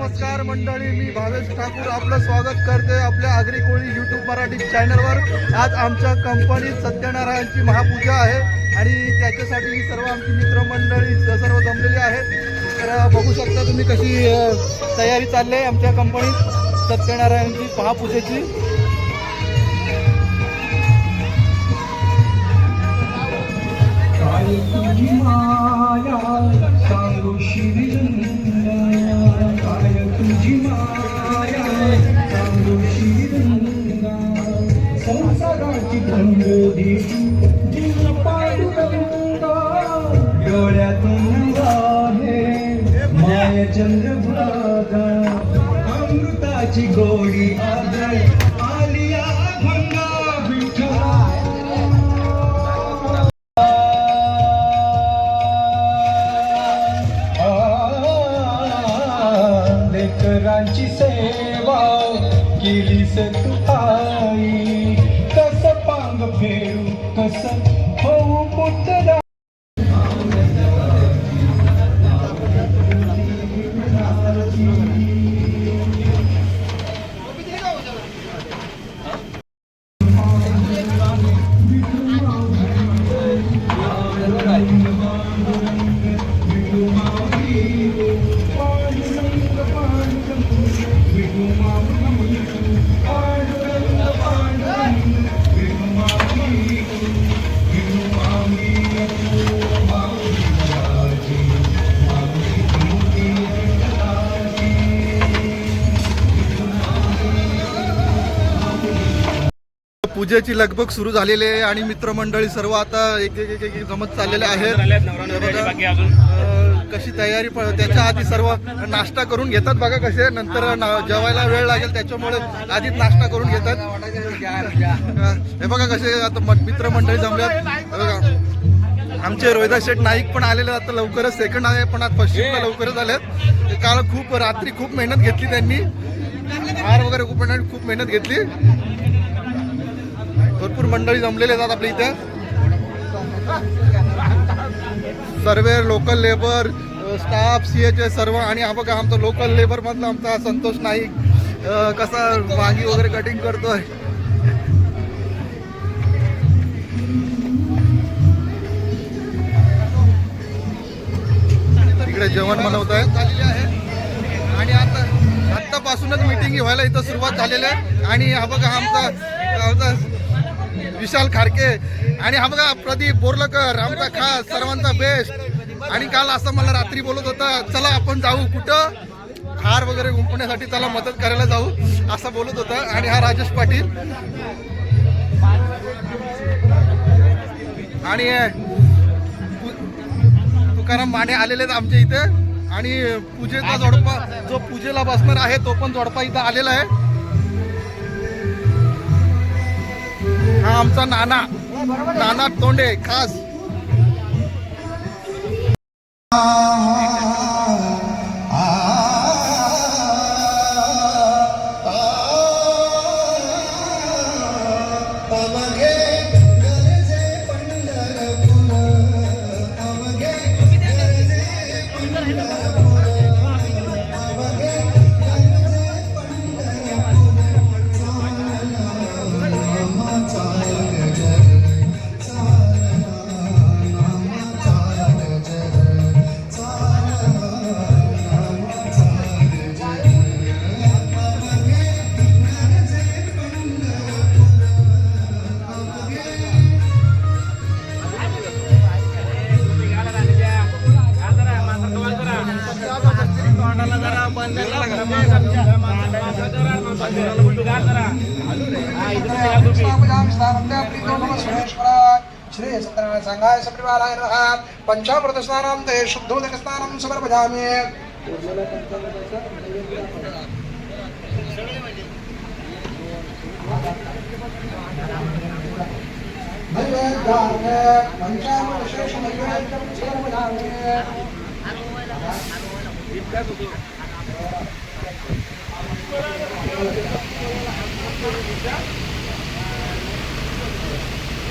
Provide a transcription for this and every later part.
नमस्कार मंडळी मी भावेश ठाकूर आपलं स्वागत करते आपल्या आगरी कोळी यूट्यूब मराठी चॅनलवर आज आमच्या कंपनीत सत्यनारायणची महापूजा आहे आणि त्याच्यासाठी सर्व आमची मित्रमंडळी सर्व जमलेली आहेत. तर बघू शकता तुम्ही कशी तयारी चालली आहे आमच्या कंपनीत सत्यनारायणची महापूजेची. माया तुझी डोळ्यातून चंद्रभागा अमृताची गोडी त्यांची सेवा केलीस तू आई कस पांग फेरू कस होऊ पुतला. पूजेची लगबग सुरू झालेली आहे आणि मित्रमंडळी सर्व आता एक एक एक एक जमत चाललेले आहेत अं, कशी तयारी प- त्याच्या आधी सर्व नाश्ता करून घेतात बघा कसे नंतर ना- जेवायला वेळ लागेल त्याच्यामुळे आधीच नाश्ता करून घेतात. अं, हे बघा कसे आता मित्रमंडळी जमल्यात. हे बघा. आमचे रोहिदास शेठ नाईक पण आलेले आहेत. आता लवकरच सेकंड आहे पण आज शिफ्टला लवकरच आलेत. काल खूप रात्री खूप मेहनत घेतली त्यांनी. हार वगैरे खूप मेहनत खूप मेहनत घेतली. भरपूर मंडळी जमलेले जातात आपल्या इथे. सर्व local labour staff C H सर्व आणि हा बघा आमचा लोकल लेबर मधला आमचा संतोष नाईक कसा वांगी वगैरे कटिंग करतोय. तिकडे जेवण बनवत आहे आहे आणि आता आत्तापासूनच मिटिंग व्हायला इथं सुरुवात झालेली आहे. आणि हा बघा आमचा आमचा विशाल खारके आणि हा बघा प्रदीप बोरलकर आमचा खास सर्वांचा बेस्ट आणि काल असं मला रात्री बोलत होता चला आपण जाऊ कुठं? हार वगैरे गुंपण्यासाठी त्याला मदत करायला जाऊ असं बोलत होता. आणि हा राजेश पाटील. आणि तुकाराम माने आलेले आहेत आमच्या इथे. आणि पूजेचा जोडपा जो पूजेला बसणार आहे तो पण जोडपा इथं आलेला आहे. आमचा नाना. नाना तोंडे खास. श्री सत्यनारायण संघाय सप्रिवालाय नमः। पंचामृत स्नानं ते शुद्धोदक स्नानं समर्पयामि। नैवेद्यार्थे पंचामृत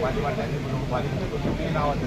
पाणी वाटण्याची म्हणून पाणी तुम्ही नावाचं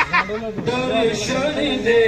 दर्शन दे.